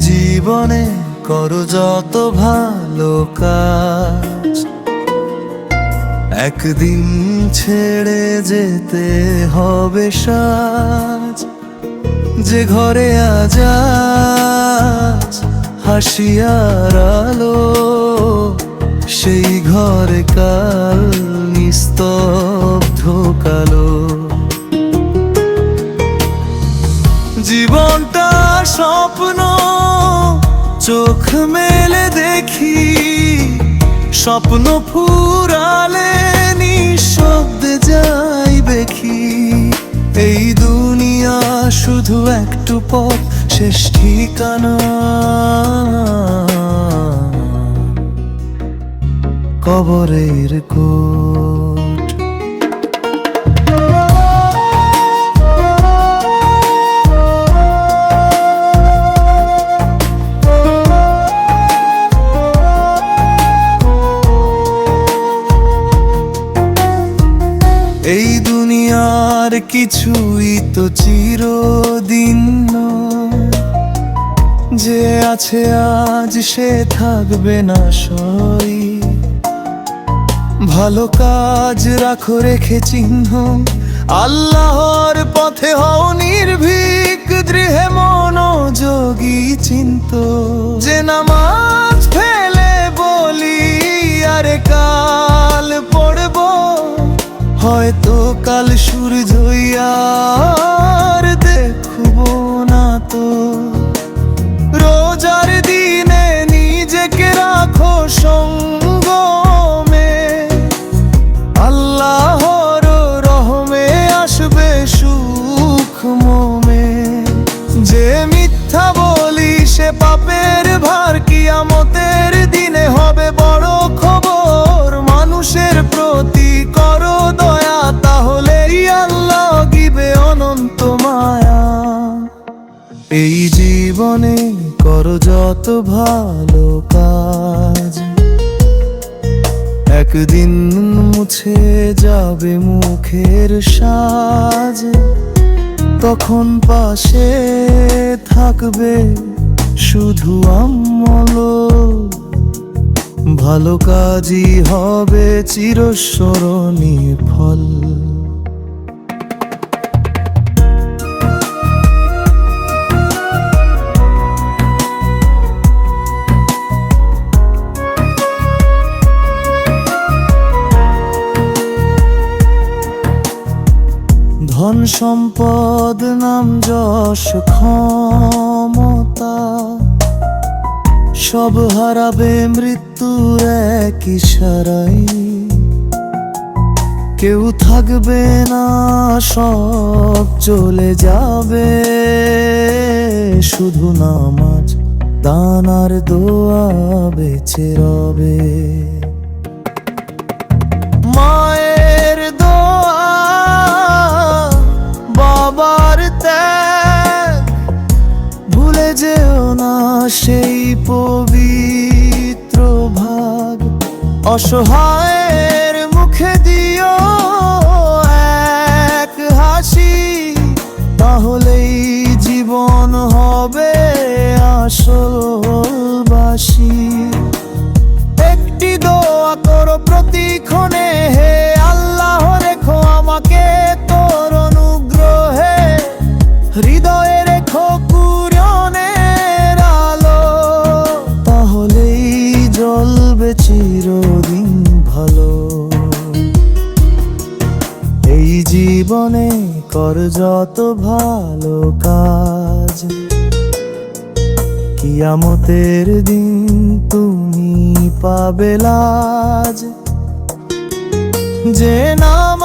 জীবনে করো যত ভালো কাজ। একদিন ছেড়ে যেতে হবে সাজ। যে ঘরে আজ হাসিয়ার আলো, সেই ঘরে কাল নিস্তব্ধ কালো। স্বপ্ন চোখ মেলে দেখি, স্বপ্ন ফুরালে নিঃশব্দে যাই দেখি। এই দুনিয়া শুধু একটু পথ, শেষ ঠিকানা। কবরের কোট দুনিয়ার কিছুই তো চিরদিন। যে আছে আজ সে থাকবে না সই। ভালো কাজ রাখো, রেখে চিহ্ন। আল্লাহর পথে হও নির্ভীক দৃহে মনোযোগী চিন্ত। যে নামাজ ফেলে বলি, আরে পড়ব হয়তো কাল সূর্য আর দেখব না তো। রোজার দিনে নিজেকে রাখো সঙ্গমে। আল্লাহর রহমে আসবে সুখ মোমে। যে মিথ্যা বলি সে পাপের ভার কিয়ামতের দিনে হবে বড় খবর। মানুষের প্রতি করো যত ভালো কাজ। একদিন মুছে যাবে মুখের সাজ। তখন পাশে থাকবে শুধু আমল ভালো কাজই হবে চিরস্মরণীয় ফল। ধন সম্পদ নাম যশ ক্ষমতা। সব হারাবে মৃত্যুর এক ইশারাই কেউ থাকবে না, সব চলে যাবে। শুধু নামাজ দানার দোয়া বেঁচে রবে। সেই পবিত্র ভাগ। অসহায়ের মুখে দিও এক হাসি, তাহলেই জীবন হবে আসলবাসী। একটি দোয়া করো প্রতিক্ষণে হে জীবনে কর যত ভালো কাজ। কিয়ামতের দিন তুমি পাবে লাজ। যে যে